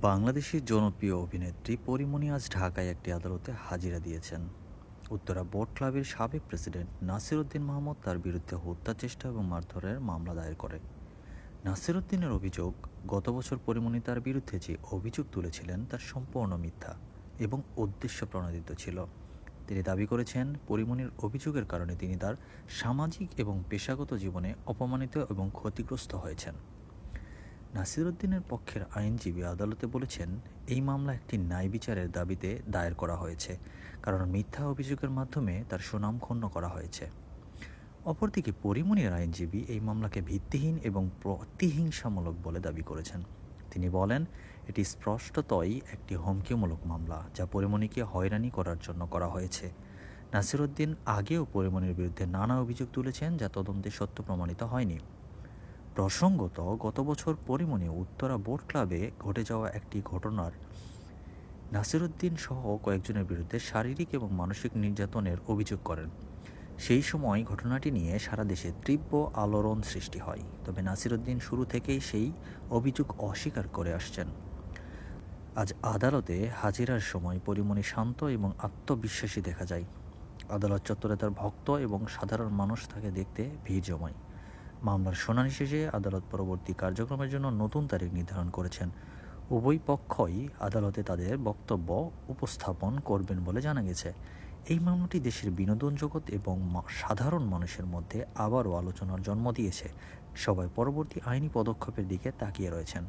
বাংলাদেশের জনপ্রিয় অভিনেত্রী পরিমণি আজ ঢাকায় একটি আদালতে হাজিরা দিয়েছেন। উত্তরা বোর্ড ক্লাবের সাবেক প্রেসিডেন্ট নাসির উদ্দিন মাহমুদ তার বিরুদ্ধে হত্যা চেষ্টা এবং মারধরের মামলা দায়ের করে। নাসির উদ্দিনের অভিযোগ, গত বছর পরিমণি তার বিরুদ্ধে যে অভিযোগ তুলেছিলেন তার সম্পূর্ণ মিথ্যা এবং উদ্দেশ্য প্রণোদিত ছিল। তিনি দাবি করেছেন, পরিমণির অভিযোগের কারণে তিনি তার সামাজিক এবং পেশাগত জীবনে অপমানিত এবং ক্ষতিগ্রস্ত হয়েছেন। নাসিরুদ্দিনের পক্ষের আইনজীবী আদালতে বলেছেন, এই মামলা একটি ন্যায় বিচারের দাবিতে দায়ের করা হয়েছে, কারণ মিথ্যা অভিযোগের মাধ্যমে তার সুনাম ক্ষুণ্ণ করা হয়েছে। অপরদিকে পরিমণির আইনজীবী এই মামলাকে ভিত্তিহীন এবং প্রতিহিংসামূলক বলে দাবি করেছেন। তিনি বলেন, এটি স্পষ্টতই একটি হুমকিমূলক মামলা, যা পরিমণিকে হয়রানি করার জন্য করা হয়েছে। নাসিরুদ্দিন আগেও পরিমণির বিরুদ্ধে নানা অভিযোগ তুলেছেন, যা তদন্তে সত্য প্রমাণিত হয়নি। প্রসঙ্গত গত বছর পরিমণি উত্তরা বোট ক্লাবে ঘটে যাওয়া একটি ঘটনার। নাসিরুদ্দিন সহ কয়েকজনের বিরুদ্ধে শারীরিক এবং মানসিক নির্যাতনের অভিযোগ করেন। সেই সময় ঘটনাটি নিয়ে সারা দেশে তীব্র আলোড়ন সৃষ্টি হয়। তবে নাসিরুদ্দিন শুরু থেকেই সেই অভিযোগ অস্বীকার করে আসছেন। আজ আদালতে হাজিরার সময় পরিমণি শান্ত এবং আত্মবিশ্বাসী দেখা যায়। আদালত চত্বরে তার ভক্ত এবং সাধারণ মানুষ তাকে দেখতে ভিড় জমায়। মামলার শুনানি শেষে আদালত পরবর্তী কার্যক্রমের জন্য নতুন তারিখ নির্ধারণ করেছেন। উভয় পক্ষই আদালতে তাদের বক্তব্য উপস্থাপন করবেন বলে জানা গেছে। এই মামলাটি দেশের বিনোদন জগৎ এবং সাধারণ মানুষের মধ্যে আবারও আলোচনার জন্ম দিয়েছে। সবাই পরবর্তী আইনি পদক্ষেপের দিকে তাকিয়ে রয়েছেন।